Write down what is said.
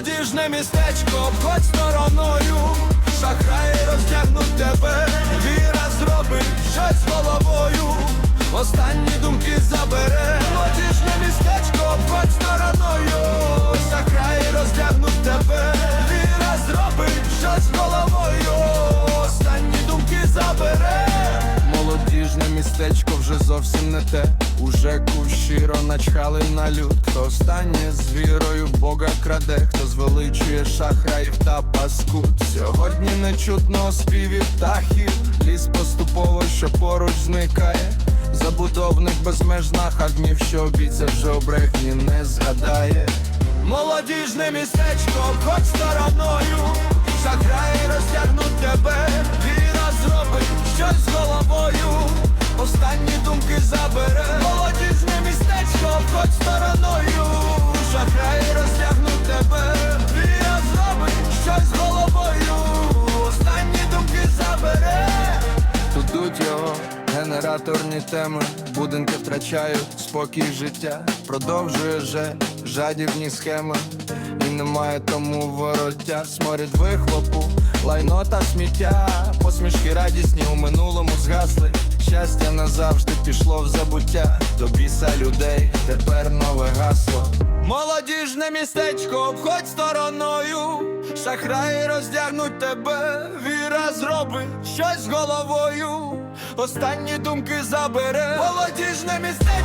Молодіжне містечко, обходь стороною, шахраї роздягнуть тебе, віра зробить щось головою, останні думки забере, молодіжне містечко, обходь стороною, шахраї роздягнуть тебе, віра зробить щось головою, останні думки забере. Молодіжне містечко зовсім не те. Уже щиро начхали на люд. Хто останнє з вірою Бога краде, хто звеличує шахраїв та паскуд. Сьогодні не чутно співів птахів. Ліс поступово, що поруч зникає. Забудовник безмежна гнів, що обіцяв, вже обрехні не згадає. Молодіжне містечко, обходь стороною, генераторні теми, будинки втрачають спокій життя, продовжує же жадібні схеми, і немає тому вороття, сморід вихлопу, лайно та сміття, посмішки радісні у минулому згасли. Щастя назавжди пішло в забуття, до біса людей, тепер нове гасло. Молодіжне містечко, обходь стороною, шахраї роздягнуть тебе, віра зробить щось головою, останні думки забере. Молодіжне місце.